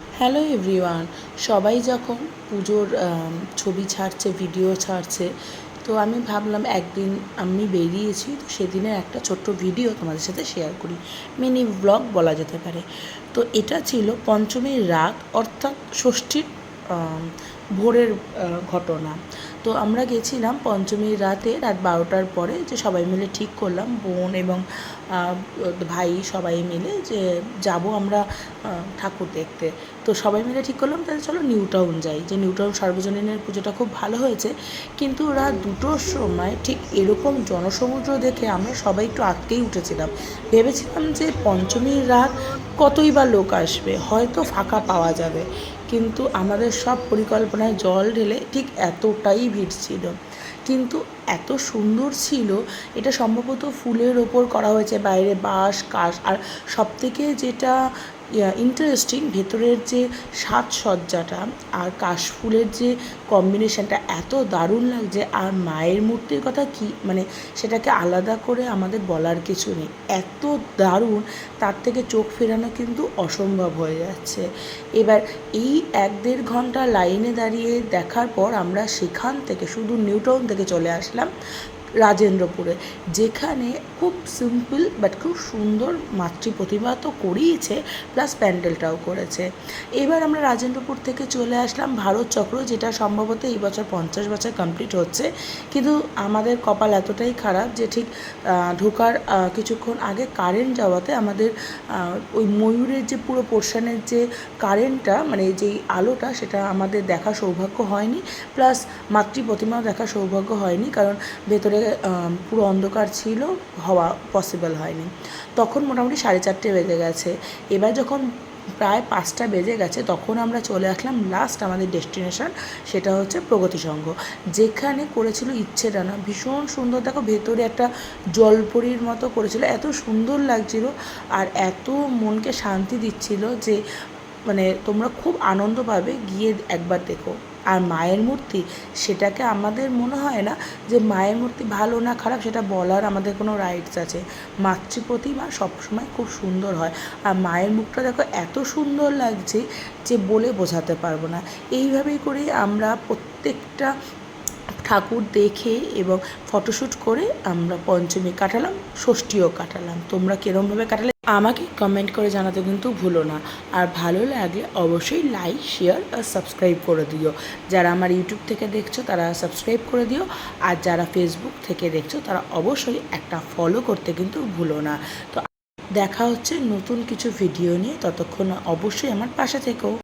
Hello everyone সবাই যখন পুজোর ছবি ছাড়ছে ভিডিও ছাড়ছে, তো আমি ভাবলাম একদিন আমি বেরিয়েছি, তো সেদিনের একটা ছোট্ট ভিডিও তোমাদের সাথে শেয়ার করি। মিনি ব্লগ বলা যেতে পারে। তো এটা ছিল পঞ্চমীর রাত, অর্থাৎ ষষ্ঠীর ভোরের ঘটনা। তো আমরা গেছিলাম পঞ্চমীর রাতে রাত বারোটার পরে, যে সবাই মিলে ঠিক করলাম, বোন এবং ভাই সবাই মিলে যে যাব আমরা ঠাকুর দেখতে। তো সবাই মিলে ঠিক করলাম, তাহলে চলো নিউ টাউন যাই। যে নিউ টাউন সর্বজনীনের পুজোটা খুব ভালো হয়েছে, কিন্তু রাত দুটোর সময় ঠিক এরকম জনসমুদ্র দেখে আমরা সবাই একটু আটকেই উঠেছিলাম। ভেবেছিলাম যে পঞ্চমীর রাত কতই বা লোক আসবে, হয়তো ফাঁকা পাওয়া যাবে। কিন্তু আমাদের সব পরিকল্পনায় জল ঢেলে ঠিক এতটাই ভিড় ছিল। কিন্তু এত সুন্দর ছিল, এটা সম্ভবত ফুলের ওপর করা হয়েছে, বাইরে বাঁশ কাশ আর সবথেকে যেটা ইন্টারেস্টিং ভেতরের যে সাজসজ্জাটা আর কাশফুলের যে কম্বিনেশনটা এত দারুণ লাগছে আর মায়ের মূর্তির কথা কি মানে সেটাকে আলাদা করে আমাদের বলার কিছু নেই। এত দারুণ, তার থেকে চোখ ফেরানো কিন্তু অসম্ভব হয়ে যাচ্ছে। এবার এই এক দেড় ঘণ্টা লাইনে দাঁড়িয়ে দেখার পর আমরা সেখান থেকে, শুধু নিউটাউন থেকে চলে আসলাম। রাজেন্দ্রপুরে, যেখানে খুব সিম্পল বাট খুব সুন্দর মাতৃ প্রতিমা তো করিয়েছে প্লাস প্যান্ডেলটাও করেছে। এবার আমরা রাজেন্দ্রপুর থেকে চলে আসলাম ভারত চক্র, যেটা সম্ভবত এই বছর পঞ্চাশ বছর কমপ্লিট হচ্ছে। কিন্তু আমাদের কপাল এতটাই খারাপ যে ঠিক ঢোকার কিছুক্ষণ আগে কারেন্ট যাওয়াতে আমাদের ওই ময়ূরের যে পুরো পোর্শনের যে কারেন্টটা মানে যেই আলোটা, সেটা আমাদের দেখা সৌভাগ্য হয়নি প্লাস মাতৃ প্রতিমাও দেখা সৌভাগ্য হয়নি, কারণ ভেতরে পুরো অন্ধকার ছিল, হওয়া পসিবল হয়নি। তখন মোটামুটি সাড়ে চারটে বেজে গেছে। এবার যখন প্রায় পাঁচটা বেজে গেছে, তখন আমরা চলে আসলাম লাস্ট আমাদের ডেস্টিনেশন সেটা হচ্ছে প্রগতি সংঘ যেখানে করেছিল ইচ্ছে ডানা ভীষণ সুন্দর। দেখো, ভেতরে একটা জলপরির মতো করেছিল। এত সুন্দর লাগছিল আর এত মনকে শান্তি দিচ্ছিল যে মানে তোমরা খুব আনন্দ পাবে। গিয়ে একবার দেখো। আর মায়ের মূর্তি, সেটাকে আমাদের মনে হয় না যে মায়ের মূর্তি ভালো না খারাপ সেটা বলার আমাদের কোনো রাইটস আছে। মাতৃ প্রতিমা সবসময় খুব সুন্দর হয়। আর মায়ের মুখটা দেখো এত সুন্দর লাগছে যে বলে বোঝাতে পারব না। এইভাবেই করে আমরা প্রত্যেকটা ঠাকুর দেখে এবং ফটোশ্যুট করে আমরা পঞ্চমী কাটালাম, ষষ্ঠীও কাটালাম। তোমরা কীরমভাবে কাটালে আমাকে কমেন্ট করে জানাতে কিন্তু ভুলো না। আর ভালো লাগলে অবশ্যই লাইক শেয়ার আর সাবস্ক্রাইব করে দিও। যারা আমার ইউটিউব থেকে দেখছ, তারা সাবস্ক্রাইব করে দিও। আর যারা ফেসবুক থেকে দেখছ, তারা অবশ্যই একটা ফলো করতে কিন্তু ভুলো না। তো দেখা হচ্ছে নতুন কিছু ভিডিও নিয়ে। ততক্ষণ অবশ্যই আমার পাশে থেকো।